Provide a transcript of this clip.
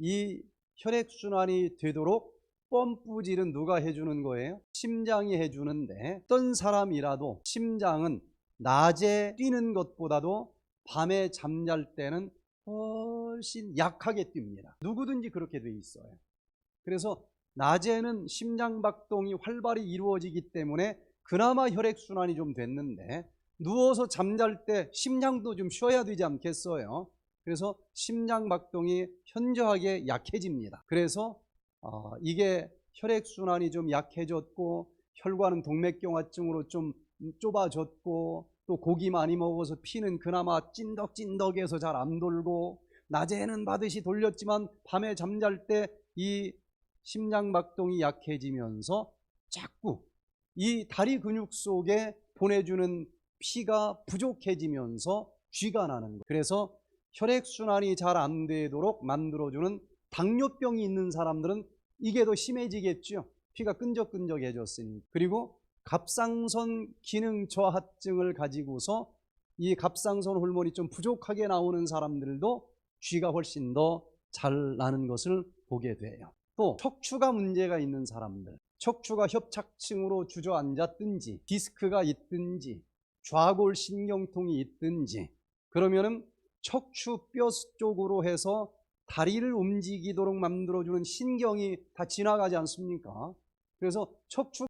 이 혈액순환이 되도록 펌프질은 누가 해주는 거예요? 심장이 해주는데 어떤 사람이라도 심장은 낮에 뛰는 것보다도 밤에 잠잘 때는 훨씬 약하게 뜁니다. 누구든지 그렇게 돼 있어요. 그래서 낮에는 심장박동이 활발히 이루어지기 때문에 그나마 혈액순환이 좀 됐는데 누워서 잠잘 때 심장도 좀 쉬어야 되지 않겠어요? 그래서 심장박동이 현저하게 약해집니다. 그래서 어, 이게 혈액순환이 좀 약해졌고 혈관은 동맥경화증으로 좀 좁아졌고 또 고기 많이 먹어서 피는 그나마 찐덕찐덕해서 잘 안 돌고 낮에는 받듯이 돌렸지만 밤에 잠잘 때 이 심장박동이 약해지면서 자꾸 이 다리 근육 속에 보내주는 피가 부족해지면서 쥐가 나는 거예요. 그래서 혈액순환이 잘 안 되도록 만들어주는 당뇨병이 있는 사람들은 이게 더 심해지겠죠. 피가 끈적끈적해졌으니. 그리고 갑상선 기능 저하증을 가지고서 이 갑상선 호르몬이 좀 부족하게 나오는 사람들도 쥐가 훨씬 더 잘 나는 것을 보게 돼요. 또 척추가 문제가 있는 사람들, 척추가 협착층으로 주저앉았든지 디스크가 있든지 좌골 신경통이 있든지 그러면은 척추 뼈 쪽으로 해서 다리를 움직이도록 만들어주는 신경이 다 지나가지 않습니까? 그래서 척추